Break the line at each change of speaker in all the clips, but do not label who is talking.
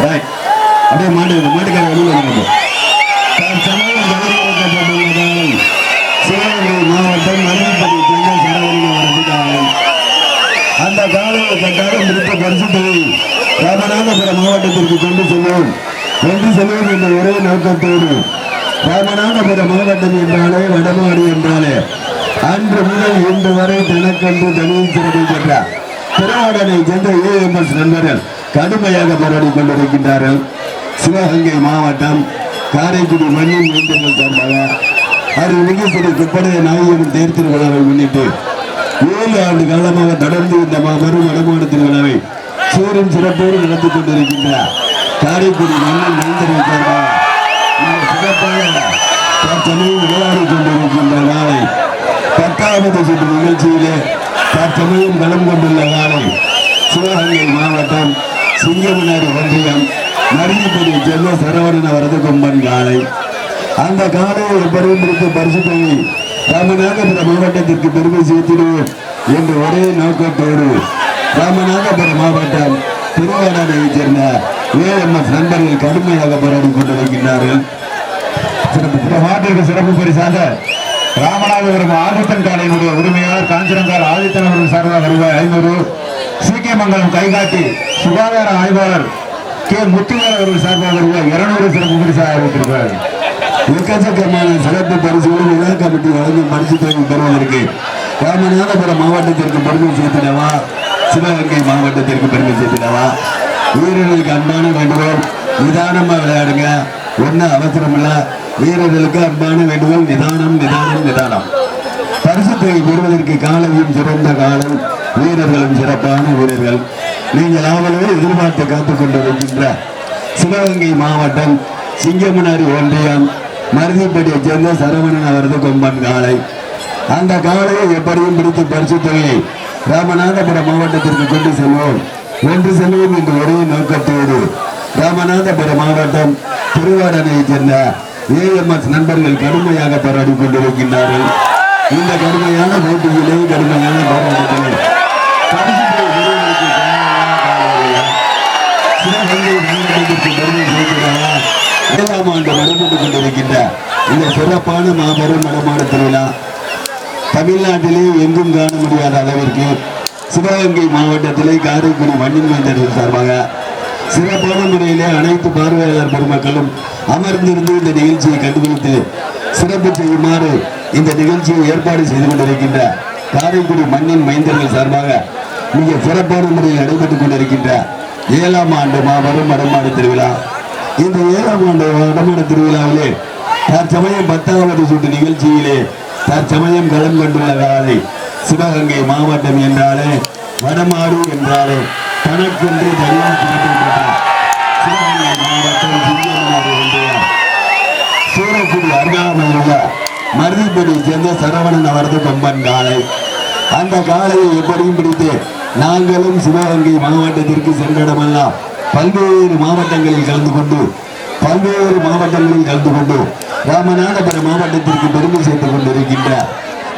Right அப்படியே மாடு மாட்டுக்கார வெளியில் வந்து சிவகங்கை மாவட்டம் மருந்துப்படி செங்கல் சரவணன் அவரது அந்த முடித்த பரிசுத்தை ராமநாதபுரம் மாவட்டத்திற்கு கொண்டு செல்வோம் கொண்டு செல்வோம் என்ற ஒரே நோக்கத்தோடு ராமநாதபுரம் மாவட்டம் என்றாலே வடமாடு என்றாலே அன்று முதல் இன்று வரை தனக்கென்று தனியில் சிறப்பு திருவாடனை சென்ற ஏஎம்எஸ் நண்பர்கள் கடுமையாக போராடி கொண்டிருக்கின்றார்கள். சிவகங்கை மாவட்டம் காரைக்குடி மண்ணின் மைந்தர்கள் சார்பாக அருள்மிகு ஸ்ரீ குப்படைய நாயகன் தேர் திருவிழாவை முன்னிட்டு ஏழு ஆண்டு காலமாக தொடர்ந்து இந்த மாபெரும் வடமாடு திருவிழாவை சூரியன் சிறப்போடு நடத்தி கொண்டிருக்கின்ற காரைக்குடி மண்ணின் மைந்தர்கள் சார்பாக இந்த சிறப்பாக தற்சமயம் விளையாடி கொண்டிருக்கின்ற நாளை பத்தாவது சுற்று நிகழ்ச்சியிலே தற்சமயம் கலந்து கொண்டுள்ள நாளை சிவகங்கை மாவட்டம் சிங்கமனாரி ஒன்றியம் மருந்துப்படி செல்வ சரவணன் அவரது கொம்பன் காலை. அந்த காலையை எப்படியும் பிடித்து பரிசு தொகை ராமநாதபுரம் மாவட்டத்திற்கு பெருமை சேர்த்திடுவோம் என்று ஒரே நோக்கத்தோடு ராமநாதபுரம் மாவட்டம் திருவாரூரைச் சேர்ந்த ஏஎம்எஸ் நண்பர்கள் கடுமையாக போராடி கொண்டிருக்கின்றார்கள். சிறப்பு
இந்த மாட்டிற்கு சிறப்பு பரிசாக ராமநாதபுரம் ஆதித்தன் காலையினுடைய உரிமையாளர் காஞ்சிரங்கால் ஆதித்தன் அவர்கள் சார்பாக ரூபாய் ஐநூறு. சீக்கியமங்கலம் கைகாட்டி சுகாதார ஆய்வாளர் கே. முத்துவார் அவர்கள் சார்பாக இருநூறு சிறப்பு பரிசாக அறிவித்திருக்கிறார்.
எக்கச்சக்கமான சிறப்பு பரிசுகளும் விழா கமிட்டி வழங்கும் பரிசு தொகை பெறுவதற்கு ராமநாதபுரம் மாவட்டத்திற்கு பெருமை சேர்த்திடவா? சிவகங்கை மாவட்டத்திற்கு பெருமை சேர்த்திடவா? வீரர்களுக்கு அன்பான வேண்டுகோள் நிதானமாக விளையாடுங்க. ஒன்றும் அவசரம் இல்லை வீரர்களுக்கு அன்பான வேண்டுகோள் நிதானம் நிதானம் நிதானம். பரிசு தொகை பெறுவதற்கு காலையும் சிறந்த காலம். வீரர்களும் சிறப்பான வீரர்கள். நீங்கள் ஆவலோடு எதிர்பார்த்து காத்துக் கொண்டிருக்கின்ற சிவகங்கை மாவட்டம் சிங்கமனாரி ஒன்றியம் மருதிப்பட்டியை சேர்ந்த சரவணன் அவரது கொம்பன் காலை அந்த காலையை எப்படியும் பிடித்து பரிசு தொகையை ராமநாதபுரம் மாவட்டத்திற்கு கொண்டு செல்வோம். ஒன்று செல்வோம் என்ற ஒரே நோக்கத்தோடு ராமநாதபுரம் மாவட்டம் திருவாரணையைச் சேர்ந்த ஏஎம்எஸ் நண்பர்கள் கடுமையாக போராடி கொண்டிருக்கின்றார்கள். இந்த கடுமையான போட்டியிலே கடுமையான போராட்டத்திலே சிவகங்கை மாவட்டத்திற்கு பெருமை ஏழாம் ஆண்டு நடைபெற்றுக் கொண்டிருக்கின்ற இந்த சிறப்பான மாபெரும் நடமாட திருவிழா தமிழ்நாட்டிலே எங்கும் காண முடியாத அளவிற்கு சிவகங்கை மாவட்டத்திலே காரைக்குடி மண்ணின் மைந்தர்கள் சார்பாக சிறப்பான முறையிலே அனைத்து பார்வையாளர் பெருமக்களும் அமர்ந்திருந்து இந்த நிகழ்ச்சியை கண்டுபிடித்து சிறப்பு செய்யுமாறு இந்த நிகழ்ச்சியை ஏற்பாடு செய்து கொண்டிருக்கின்ற காரைக்குடி மண்ணின் மைந்தர்கள் சார்பாக மிக சிறப்பான முறையில் நடைபெற்றுக் கொண்டிருக்கின்ற ஏழாம் ஆண்டு மாபெரும் வடமாடு திருவிழா. இந்த ஏழாம் ஆண்டு வடமாடு திருவிழாவிலே தற்சமயம் பத்தாவது சுற்று நிகழ்ச்சியிலே தற்சமயம் களம் கொண்டுள்ள காலை சிவகங்கை மாவட்டம் என்றாலே வடமாடு என்றாலே தனக்கென்று தனியார் சிறப்பு சிவகங்கை மாவட்டம் சிங்கமனாறு ஒன்றியம் சூரக்குடி அருகாமையில் உள்ள மருதிப்படி சேர்ந்த சரவணன் அவரது கொம்பன் காலை அந்த காலையை எப்படியும் பிடித்து நாங்களும் சிவகங்கை மாவட்டத்திற்கு சென்றடமெல்லாம் பல்வேறு மாவட்டங்களில் கலந்து கொண்டு பல்வேறு மாவட்டங்களில் கலந்து கொண்டு ராமநாதபுரம் மாவட்டத்திற்கு பெருமை சேர்த்துக் கொண்டிருக்கின்ற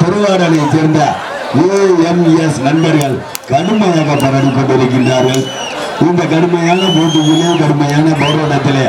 திருவாரூரைச் சேர்ந்த ஏஎம்எஸ் நண்பர்கள் கடுமையாக பரவி கொண்டிருக்கின்றார்கள். இந்த கடுமையான போட்டியிலே கடுமையான போராட்டத்திலே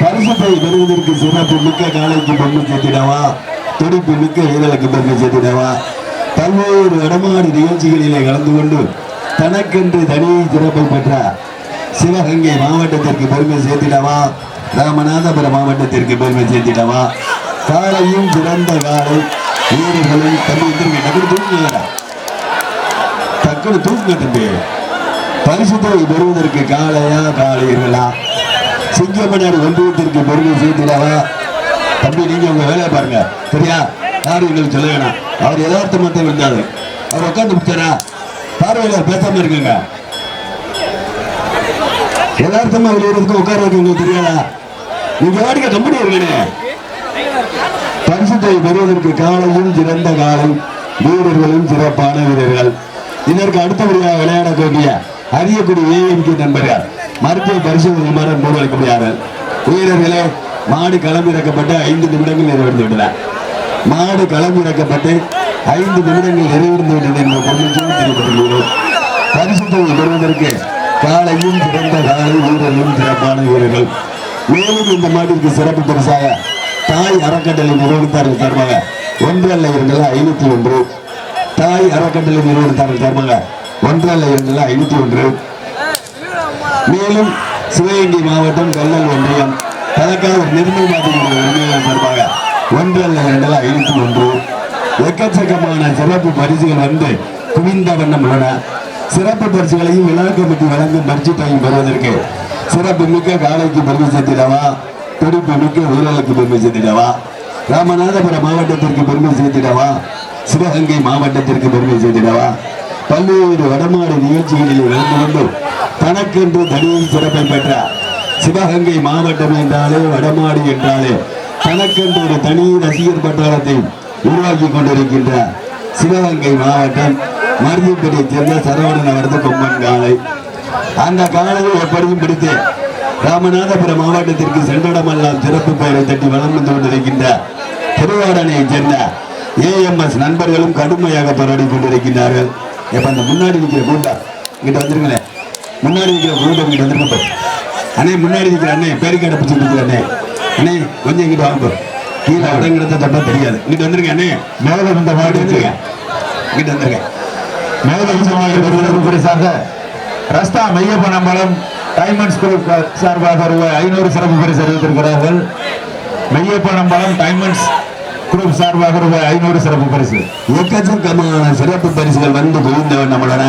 பரிசுத்தை பெறுவதற்கு சிறப்பு மிக்க காலைக்கு பெருமை சேர்த்திடவா? துடிப்பு மிக்க வீரலுக்கு பெருமை சேர்த்திடவா? பல்வேறு வடமாடு நிகழ்ச்சிகளிலே கலந்து கொண்டு தனக்கென்று தனி சிறப்பை பெற்ற சிவகங்கை மாவட்டத்திற்கு பெருமை சேர்த்திடவா? ராமநாதபுரம் மாவட்டத்திற்கு பெருமை சேர்த்திடவா? காலையும் சிறந்த காலை வீரர்களும் தம்பி திரும்பி டக்குனு தூங்குங்கடா டக்குனு தூக்குங்க தம்பி. பரிசுத்தை பெறுவதற்கு காலையா காளையர்களா? சிங்கமனார் ஒன்றியத்திற்கு பெருமை சேர்த்திடவா? தம்பி நீங்க உங்க வேலையை பாருங்க. சரியா? யாரும் எங்களுக்கு சொல்ல வேணாம் அவர் யதார்த்தமாக இருந்தாரு அவர் உட்காந்து முடிச்சாரா பார்வையில் பேசாம இருக்குங்க யதார்த்தமா விளையாடுறதுக்கு உட்கார வைக்க உங்களுக்கு தெரியாதா? நீங்க வாடிக்க கம்பெனி இருக்கீங்க பரிசுத்தை பெறுவதற்கு காலையும் சிறந்த காலம் வீரர்களும் சிறப்பான வீரர்கள். இதற்கு அடுத்தபடியாக விளையாடக்கூடிய அறியக்கூடிய ஏஎம்கே நண்பர்கள் மருத்துவ பரிசோதனை மாற மூலம் முடியாது வீரர்களே மாடு களமிறக்கப்பட்டு ஐந்து நிமிடங்கள் நிறைவேற்றி விட்டன. மாடு களமிறக்கப்பட்டு ஐந்து நிமிடங்கள் நிறைவடைந்து விட்டது என்ற பொருளும் பரிசு பரிசுத்தை பெறுவதற்கு காலையும் சிறந்த காலை வீரர்களும் சிறப்பான வீரர்கள் மேலும் இந்த மாட்டிற்கு சிறப்பு பரிசாக தாய் அறக்கட்டளை நிறுவனத்தார்கள் சார்பாக ஒன்று அல்ல இரண்டு ஐநூத்தி ஒன்று. தாய் அறக்கட்டளை நிறுவனத்தார்கள் சார்பாக ஒன்று அல்ல இரண்டு ஐநூத்தி ஒன்று. மேலும் சிவகங்கை மாவட்டம் கல்லல் ஒன்றியம் தலக்காவூர் நிர்மல் மாதிரி உரிமையாளர் சார்பாக ஒன்று அல்ல இரண்டு ஐநூத்தி ஒன்று. எக்கச்சக்கமான சிறப்பு பரிசுகள் வந்து குவிந்த வண்ணம் உள்ளன. சிறப்பு பரிசுகளையும் விழா கமிட்டி வழங்கும் பரிசு பெறுவதற்கு சிறப்பு மிக்க காலைக்கு பெருமை சேர்த்திடவா துடிப்பு மிக்க வீரர்களுக்கு பெருமை சேர்த்திடவா ராமநாதபுரம் மாவட்டத்திற்கு பெருமை சேர்த்திடவா சிவகங்கை மாவட்டத்திற்கு பெருமை சேர்த்திடவா பல்வேறு வடமாடு நிகழ்ச்சிகளில் நடந்து கொண்டு தனக்கென்று தனியில் சிறப்பை பெற்ற சிவகங்கை மாவட்டம் என்றாலே வடமாடு என்றாலே தனக்கென்று ஒரு தனி ரசிகர் பட்டாளத்தை உருவாக்கி கொண்டிருக்கின்ற சிவகங்கை மாவட்டம் மருதிப்பட்டியை சேர்ந்த சரவணன் அவரது கொம்பன் காலை அந்த காலையில் எப்படியும் பிடித்து ராமநாதபுரம் மாவட்டத்திற்கு சென்றடமெல்லாம் சிறப்பு பெயரை தட்டி வளர்ந்து கொண்டிருக்கின்ற திருவாடனையைச் சேர்ந்த ஏஎம்எஸ் நண்பர்களும் கடுமையாக போராடி கொண்டிருக்கின்றார்கள். இப்ப அந்த முன்னாடி நிற்கிற கூட்டம்? இங்கிட்ட வந்துருங்களேன். முன்னாடி நிற்கிற கூட்டம் இங்கிட்ட வந்துருங்க அண்ணே முன்னாடி நிற்கிற அண்ணே பேருக்கு அடைப்பிச்சு இருக்கிற அண்ணே. அண்ணே கொஞ்சம் இங்கிட்ட வாங்க கீழே இடங்கிறத தப்பா தெரியாது. இங்கிட்ட வந்துருங்க அண்ணே.
மேலும் இந்த
மாடி
மாட்டிற்கு
வந்துருங்க இங்கிட்ட வந்துருங்க.
மேலும் சமாளிக்க பெறுவதற்கு பரிசாக ரஸ்தா மையப்பனம்பலம் டைமண்ட்ஸ் குரூப் சார்பாக ரூபாய் ஐநூறு சிறப்பு பரிசு அறிவித்திருக்கிறார்கள். மையப்பனம்பலம் டைமண்ட்ஸ் குரூப் சார்பாக ரூபாய் ஐநூறு சிறப்பு பரிசு.
எக்கச்சக்கமான சிறப்பு பரிசுகள் வந்து குவிந்தவன் நம்மளோட.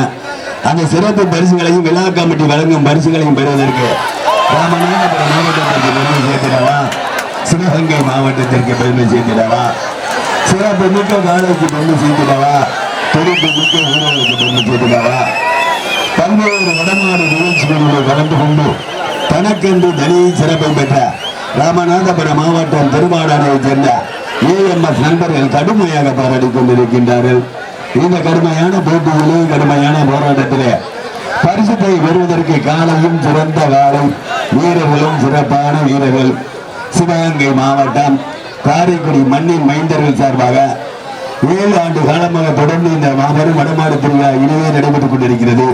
அந்த சிறப்பு பரிசுகளையும் விழா கமிட்டி வழங்கும் பரிசுகளையும் பெறுவதற்கு ராமநாதபுரம் மாவட்டத்திற்கு பெருமை சேர்த்திடவா சிவகங்கை மாவட்டத்திற்கு பெருமை சேர்த்திடவா? சிறப்பு மிக்க காலேஜுக்கு பெருமை சேர்த்திடவா? துடிப்பு மிக்க ஊழலுக்கு பெருமை சேர்த்திடவா? பல்வேறு வடமாடு நிகழ்ச்சிகளில் கலந்து கொண்டு தனக்கென்று தனி சிறப்பை பெற்ற ராமநாதபுரம் மாவட்டம் திருவாடானையைச் சேர்ந்த ஏஎம்எஸ் நண்பர்கள் கடுமையாக போராடி கொண்டிருக்கின்றார்கள். இந்த கடுமையான போட்டியிலே கடுமையான போராட்டத்திலே பரிசுத்தை பெறுவதற்கு காலையும் சிறந்த காலை வீரர்களும் சிறப்பான வீரர்கள். சிவகங்கை மாவட்டம் காரைக்குடி மண்ணின் மைந்தர்கள் சார்பாக ஏழு ஆண்டு காலமாக தொடர்ந்து இந்த மாபெரும் வடமாடு திருவிழா இனிமே நடைபெற்றுக் கொண்டிருக்கிறது.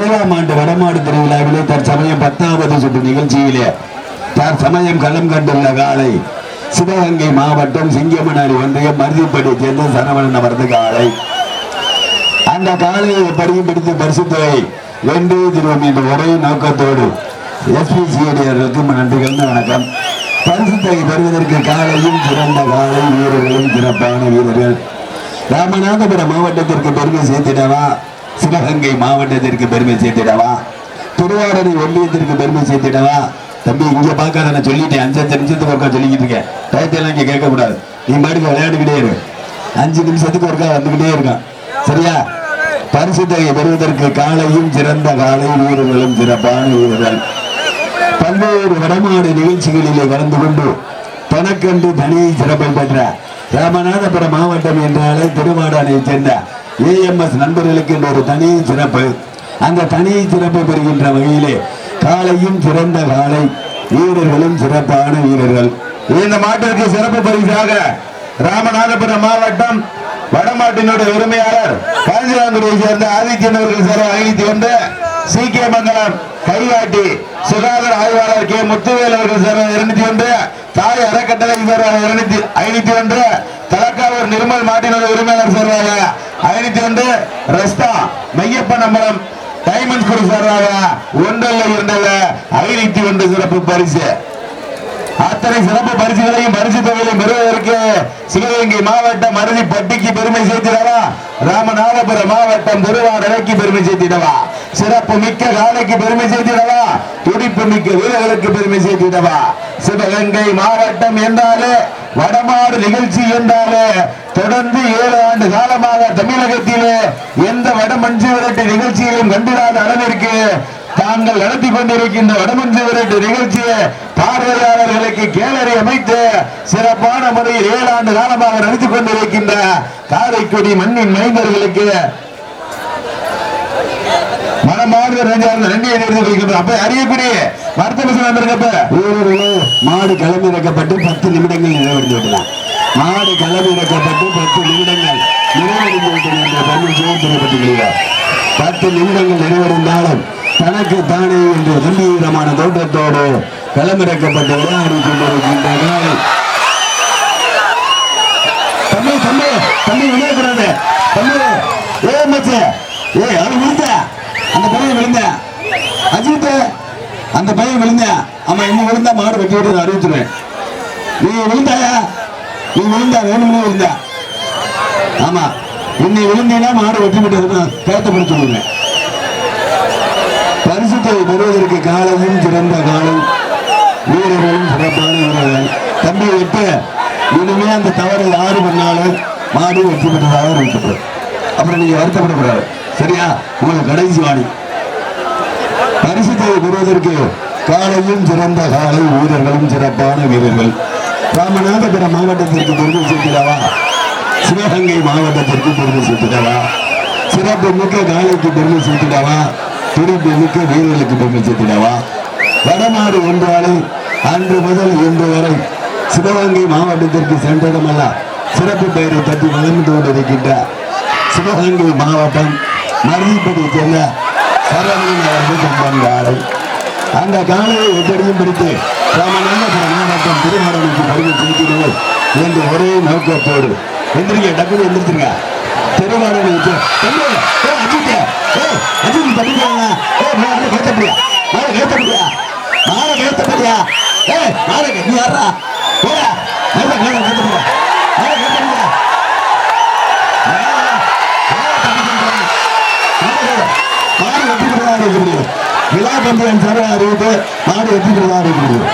ஏழாம் ஆண்டு வடமாடு திருவிழாவிலே தற்சமயம் பத்தாவது சுற்று நிகழ்ச்சியிலே தற்சமயம் களம் கண்டுள்ள காலை சிவகங்கை மாவட்டம் சிங்கமனாரி ஒன்றியம் மருதிப்பட்டியை சேர்ந்த சரவணன் அவரது காலை. அந்த காலையை படியும் பிடித்து பரிசுத்தவை வென்று திருவோம் என்ற ஒரே நோக்கத்தோடு எஸ்பிசிஐடியர்களுக்கும் நன்றிகள் கலந்த வணக்கம். பரிசுத்தை பெறுவதற்கு காலையும் சிறந்த காலை வீரர்களும் சிறப்பான வீரர்கள். ராமநாதபுரம் மாவட்டத்திற்கு பெருமை சேர்த்திடவா? சிவகங்கை மாவட்டத்திற்கு பெருமை சேர்த்திடவா? திருவாரூர் ஒன்றியத்திற்கு பெருமை சேர்த்திடவா? தம்பி இங்க பார்க்காத நான் சொல்லிட்டேன். அஞ்சு அஞ்சு நிமிஷத்துக்கு ஒருக்கா சொல்லிக்கிட்டு இருக்கேன். டயத்தெல்லாம் இங்க கேட்கக்கூடாது. நீ மாட்டுக்கு விளையாண்டுக்கிட்டே இரு. அஞ்சு நிமிஷத்துக்கு ஒருக்கா வந்துக்கிட்டே இருக்கான். சரியா? பரிசு தொகை பெறுவதற்கு காலையும் சிறந்த காலை வீரர்களும் சிறப்பான வீரர்கள். பல்வேறு வடமாடு நிகழ்ச்சிகளிலே கலந்து கொண்டு தனக்கன்று தனி சிறப்பை பெற்ற ராமநாதபுரம் மாவட்டம் என்றாலே திருவாடானையைச் சேர்ந்த ஏஎம்எஸ் நண்பர்களுக்கு என்ற ஒரு தனி சிறப்பு. அந்த தனி சிறப்பை பெறுகின்ற வகையிலே காலையும் சிறந்த காலை வீரர்களும் சிறப்பான வீரர்கள்.
இந்த மாட்டிற்கு சிறப்பு பரிசாக ராமநாதபுரம் மாவட்டம் வடமாட்டினுடைய உரிமையாளர் காஞ்சிராங்குடியை சேர்ந்த ஆதித்யன் அவர்கள் சார் ஐநூத்தி வந்த சி கே மங்கலம் கைகாட்டி சுகாதார ஆய்வாளர் கே. முத்துவேல் அவர்கள் சார் இருநூத்தி ஒன்று. தாய் அறக்கட்டளை சார் இருநூத்தி ஐநூத்தி ஒன்று. தலக்காவூர் நிர்மல் மாட்டின உரிமையாளர் சார்பாக ஐநூத்தி ஒன்று. ரஸ்தா மையப்பன் அம்பலம் டைமண்ட் குரு சார்பாக ஒன்றல்ல இருந்தது ஐநூத்தி ஒன்று சிறப்பு பரிசு. அத்தனை சிறப்பு பரிசுகளையும் பரிசு தொகையிலும் பெறுவதற்கு சிவகங்கை மாவட்டம் அருதி பட்டிக்கு பெருமை சேர்த்திடவா? ராமநாதபுரம் மாவட்டம் திருவாரணைக்கு பெருமை சேர்த்திடவா? சிறப்பு மிக்க காலைக்கு பெருமை சேர்த்திடவா? துடிப்பு மிக்க வீரர்களுக்கு பெருமை சேர்த்திடவா? சிவகங்கை மாவட்டம் என்றாலே வடமாடு நிகழ்ச்சி என்றாலே தொடர்ந்து ஏழு ஆண்டு காலமாக தமிழகத்திலே எந்த வடமஞ்சு விரட்டு நிகழ்ச்சியிலும் கண்டிராத அளவிற்கு தாங்கள் நடத்தி கொண்டிருக்கின்ற வடமஞ்சு நிகழ்ச்சியை பார்வையாளர்களுக்கு கேலரி அமைத்து சிறப்பான முறையில் ஏழு ஆண்டு காலமாக நடத்தி கொண்டிருக்கின்ற காரைக்குடி மண்ணின் மைந்தர்களுக்கு மனமார்ந்த நெஞ்சார்ந்த நன்றியை கொள்கின்றோம். அப்ப அறியக்கூடிய வார்த்தை வந்திருக்கப்ப
மாடு கிளம்பி இறக்கப்பட்டு பத்து நிமிடங்கள் நிறைவடைந்து விட்டன. மாடு கிளம்பி இறக்கப்பட்டு பத்து நிமிடங்கள் நிறைவடைந்து விட்டன என்ற பெருமை பத்து நிமிடங்கள் நிறைவடைந்தாலும் தனக்கு தானே என்று கம்பீரமான தோட்டத்தோடு களமிறக்கப்பட்டு விளையாடி கொண்டிருக்கின்ற தம்பி தம்பி தம்பி விளையாடுறாரு தம்பி ஏ மச்ச ஏ அது விழுந்த. அந்த பையன் விழுந்த. அஜித் அந்த பையன் விழுந்த. ஆமா இன்னும் விழுந்தா மாடு வெட்டி விட்டு அறிவிச்சிருவேன் நீ விழுந்தாயா? நீ விழுந்தா வேணும்னு விழுந்தா. ஆமா இன்னை விழுந்தீங்கன்னா மாடு வெட்டி விட்டு கேட்டபடி சொல்லுவேன் பரிசுத்தை பெறுவதற்கு காலமும் சிறந்த காலம். வீரர்களும் சிறப்பான வீரர்கள் தம்பி விட்டு இனிமே அந்த தவறு யாரு பண்ணாலும் மாடு வெற்றி பெற்றதாக இருக்கட்டும் அப்புறம் நீங்க வருத்தப்படக்கூடாது. சரியா? உங்களுக்கு கடைசி வாணி. பரிசுத்தை பெறுவதற்கு காலையும் சிறந்த காலை வீரர்களும் சிறப்பான வீரர்கள். ராமநாதபுரம் மாவட்டத்திற்கு பெருமை சேர்க்கிறவா சிவகங்கை மாவட்டத்திற்கு பெருமை சேர்த்திடவா? சிறப்பு மிக்க காலைக்கு பெருமை சேர்த்திடவா? துடிப்பு வீரர்களுக்கு பெருமை வடநாடு என்றாலே அன்று முதல் இன்று வரை சிவகங்கை மாவட்டத்திற்கு சென்றதுமல்ல சிறப்பு பெயரை பற்றி வளர்ந்து கொண்டிருக்கின்ற சிவகங்கை மாவட்டம் மருதிப்பட்டி சேர்ந்த சரவணன் அவர்கள் அந்த காலையை எப்படியும் பிடித்து ராமநாதபுரம் மாவட்டம் திருமணனுக்கு பருவம் செலுத்திடுவோம் என்று ஒரே நோக்கத்தோடு எந்திரிக்க டக்குனு எந்திரிச்சிருங்க. திருமணம் அஜித், ஏய், அஜித் தம்பிக்காங்க. ஏய், மாலை கேட்டபடியா? மாலை கேட்டபடியா? மாலை கேட்டபடியா? ஏய், மாலை நீ யார்றா? போடா. மாலை, மாலை மாலை கேட்டபடியா? மாடு வெற்றி இருக்க முடியும் விழா பந்தயம் அறிவித்து மாடு வெற்றி இருக்க முடியும்